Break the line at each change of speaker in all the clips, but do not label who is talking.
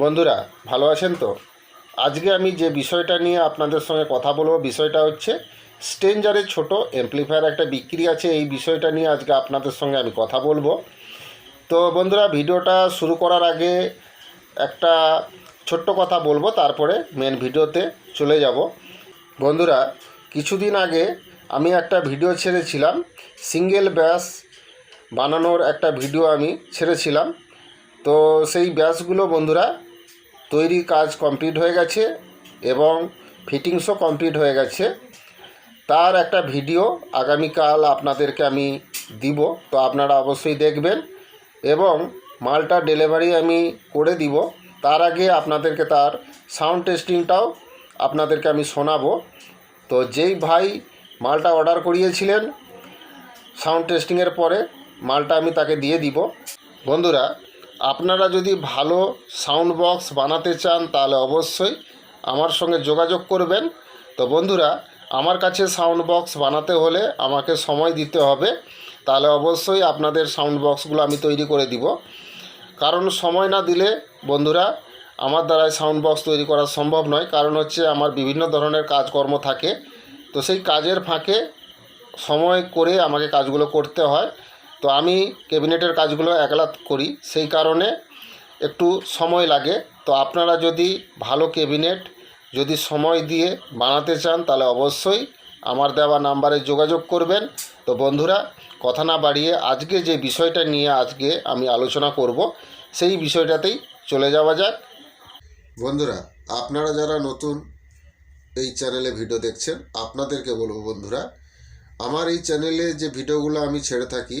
বন্ধুরা, ভালো আছেন তো? আজকে আমি যে বিষয়টা নিয়ে আপনাদের সঙ্গে কথা বলব, বিষয়টা হচ্ছে স্টেঞ্জারের ছোট এমপ্লিফায়ার একটা বিক্রি আছে, এই বিষয়টা নিয়ে আজকে আপনাদের সঙ্গে আমি কথা বলব। তো বন্ধুরা, ভিডিওটা শুরু করার আগে একটা ছোট্ট কথা বলব, তারপরে মেন ভিডিওতে চলে যাব। বন্ধুরা, কিছুদিন আগে আমি একটা ভিডিও ছেড়েছিলাম সিঙ্গেল ব্যাস বানানোর একটা ভিডিও আমি ছেড়েছিলাম। তো সেই ব্যাসগুলো বন্ধুরা, তৈরি কাজ কমপ্লিট হয়ে গেছে এবং ফিটিংসও কমপ্লিট হয়ে গেছে। তার একটা ভিডিও আগামীকাল আপনাদেরকে আমি দিব, তো আপনারা অবশ্যই দেখবেন এবং মালটা ডেলিভারি আমি করে দিব। তার আগে আপনাদেরকে তার সাউন্ড টেস্টিংটাও আপনাদেরকে আমি শোনাবো। তো যেই ভাই মালটা অর্ডার করিয়েছিলেন সাউন্ড টেস্টিংয়ের পরে মালটা আমি তাকে দিয়ে দিব। বন্ধুরা আপনারা যদি ভালো সাউন্ড বক্স বানাতে চান, তাহলে অবশ্যই আমার সঙ্গে যোগাযোগ করবেন। তো বন্ধুরা, আমার কাছে সাউন্ড বক্স বানাতে হলে আমাকে সময় দিতে হবে। তাহলে অবশ্যই আপনাদের সাউন্ড বক্সগুলো আমি তৈরি করে দিব। কারণ সময় না দিলে, বন্ধুরা, আমার দ্বারাই সাউন্ড বক্স তৈরি করা সম্ভব নয়। কারণ হচ্ছে আমার বিভিন্ন ধরনের কাজকর্ম থাকে। তো সেই কাজের ফাঁকে সময় করে আমাকে কাজগুলো করতে হয়। তো আমি ক্যাবিনেটের কাজগুলো একলা করি, সেই কারণে একটু সময় লাগে। তো আপনারা যদি ভালো ক্যাবিনেট যদি সময় দিয়ে বানাতে চান, তাহলে অবশ্যই আমার দেওয়া নাম্বারে যোগাযোগ করবেন। তো বন্ধুরা, কথা না বাড়িয়ে আজকে যে বিষয়টা নিয়ে আজকে আমি আলোচনা করব, সেই বিষয়টাতেই চলে যাওয়া যাক। বন্ধুরা, আপনারা যারা নতুন এই চ্যানেলে ভিডিও দেখছেন, আপনাদেরকে বলব বন্ধুরা, আমার এই চ্যানেলে যে ভিডিওগুলো আমি ছেড়ে থাকি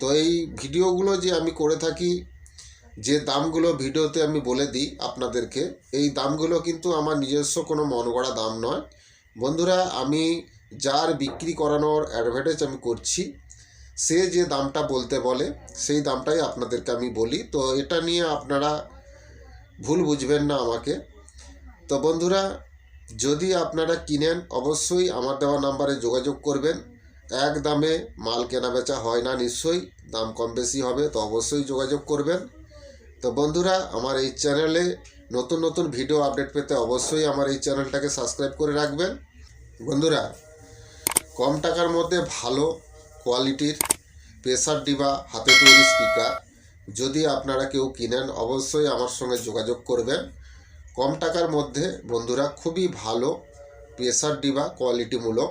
তো এই ভিডিওগুলো যে আমি করে থাকি, যে দামগুলো ভিডিওতে আমি বলে দিই আপনাদেরকে, এই দামগুলো কিন্তু আমার নিজস্ব কোনো মন গড়া দাম নয়। বন্ধুরা, আমি যার বিক্রি করানোর অ্যাডভার্টাইজ আমি করছি, সে যে দামটা বলতে বলে, সেই দামটাই আপনাদেরকে আমি বলি। তো এটা নিয়ে আপনারা ভুল বুঝবেন না আমাকে। তো বন্ধুরা, যদি আপনারা কিনেন, অবশ্যই আমার দেওয়া নাম্বারে যোগাযোগ করবেন। এক দামে মাল কেনা বেচা হয় না নিশ্চয়ই, দাম কম বেশি হবে, তো অবশ্যই যোগাযোগ করবেন। তো বন্ধুরা, আমার এই চ্যানেলে নতুন নতুন ভিডিও আপডেট পেতে অবশ্যই আমার এই চ্যানেলটাকে সাবস্ক্রাইব করে রাখবেন। বন্ধুরা, কম টাকার মধ্যে ভালো কোয়ালিটির প্রেসার ডিবা হাতে তৈরি স্পিকার যদি আপনারা কেউ কিনেন, অবশ্যই আমার সঙ্গে যোগাযোগ করবেন। কম টাকার মধ্যে বন্ধুরা খুবই ভালো প্রেসার ডিবা কোয়ালিটিমূলক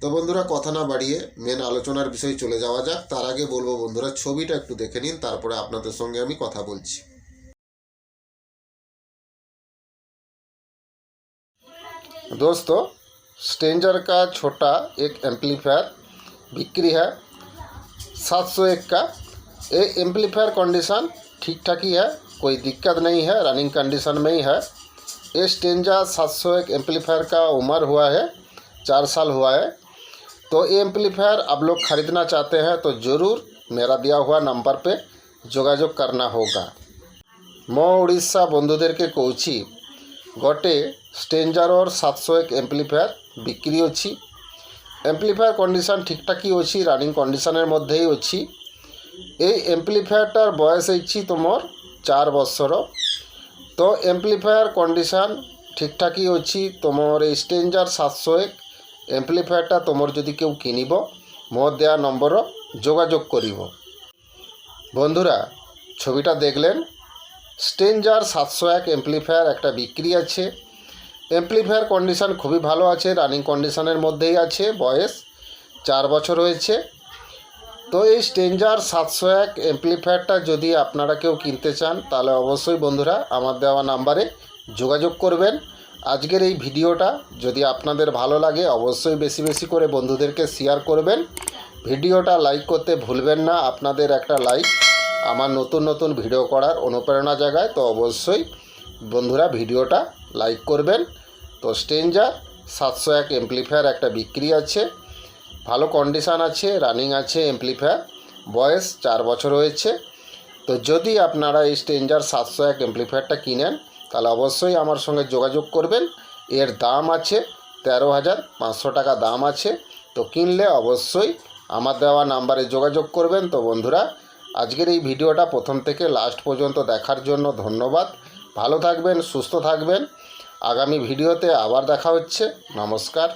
তো বন্ধুরা কথা না বাড়িয়ে মেন আলোচনার বিষয়ে চলে যাওয়া যাক তার আগে বলবো বন্ধুরা ছবিটা একটু দেখে নিন তারপরে আপনাদের সঙ্গে আমি কথা বলছি दोस्तों स्टेंजर का छोटा एक एम्पलीफायर बिक्री है सात सौ एक का ये एम्पलीफायर कंडीशन ठीक ठाक ही है कोई दिक्कत नहीं है रनिंग कंडीशन में ही है ये स्टेंजा सात सौ एक एम्पलीफायर का उम्र हुआ है चार साल हुआ है तो ये एम्पलीफायर आप लोग ख़रीदना चाहते हैं तो ज़रूर मेरा दिया हुआ नंबर पे যোগাযোগ करना होगा মো উড়িষ্যা বন্ধুদেরকে কৌছি গটে স্টেঞ্জারর সাতশো এক এম্পলিফায়ার বিক্রি অছি এম্পলিফায়ার কন্ডিশন ঠিকঠাকই অছি রানিং কন্ডিশনের মধ্যেই অছি এই এম্পলিফায়ারটার বয়স হচ্ছে তোমার চার বছর তো এম্পলিফায়ার কন্ডিশন ঠিকঠাকই অছি তোমার এই স্টেঞ্জার সাতশো এক এম্পলিফায়ারটা তোমার যদি কেউ কিনিব, মোর দেওয়া নম্বর যোগাযোগ করিব। বন্ধুরা, ছবিটা দেখলেন? স্টেঞ্জার সাতশো এক এমপ্লিফায়ার একটা বিক্রি আছে। এমপ্লিফায়ার কন্ডিশন খুবই ভালো আছে রানিং কন্ডিশনের মধ্যেই আছে, বয়স চার বছর হয়েছে। তো এই স্টেঞ্জার সাতশো এক এমপ্লিফায়ারটা যদি আপনারা কেউ কিনতে চান, তাহলে অবশ্যই বন্ধুরা, আমার দেওয়া নাম্বারে যোগাযোগ করবেন। আজকের এই ভিডিওটা যদি আপনাদের ভালো লাগে, অবশ্যই বেশি বেশি করে বন্ধুদেরকে শেয়ার করবেন। ভিডিওটা লাইক করতে ভুলবেন না, আপনাদের একটা লাইক আমার নতুন নতুন ভিডিও করার অনুপ্রেরণা জাগায়। তো অবশ্যই বন্ধুরা ভিডিওটা লাইক করবেন। তো স্টেঞ্জার সাতশো এক এমপ্লিফায়ার একটা বিক্রি আছে। ভালো কন্ডিশান আছে রানিং আছে এমপ্লিফায়ার বয়স চার বছর হয়েছে। তো যদি আপনারা এই স্টেঞ্জার সাতশো এক এমপ্লিফায়ারটা কিনেন তাহলে অবশ্যই আমার সঙ্গে যোগাযোগ করবেন। এর দাম আছে তেরো হাজার পাঁচশো টাকা দাম আছে। তো কিনলে অবশ্যই আমার দেওয়া নাম্বারে যোগাযোগ করবেন। তো বন্ধুরা, আজকের এই ভিডিওটা প্রথম থেকে লাস্ট পর্যন্ত দেখার জন্য ধন্যবাদ। ভালো থাকবেন, সুস্থ থাকবেন। আগামী ভিডিওতে আবার দেখা হচ্ছে। নমস্কার।